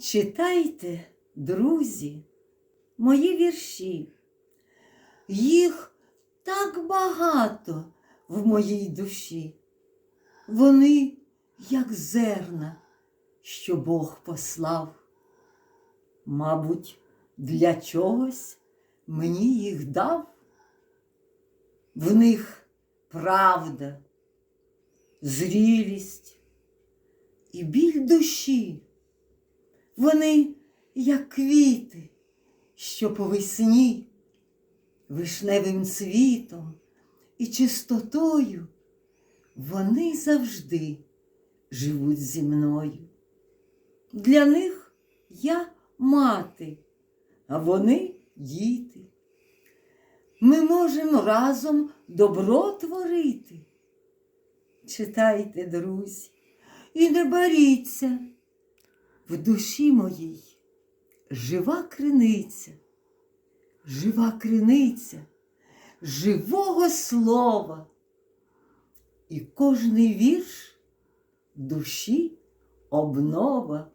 Читайте, друзі, мої вірші. Їх так багато в моїй душі. Вони, як зерна, що Бог послав. Мабуть, для чогось мені їх дав. В них правда, зрілість і біль душі. Вони, як квіти, що по весні, вишневим цвітом і чистотою, вони завжди живуть зі мною. Для них я мати, а вони діти. Ми можемо разом добро творити. Читайте, друзі, і не боріться. В душі моїй жива криниця, жива криниця живого слова. І кожний вірш душі обнова.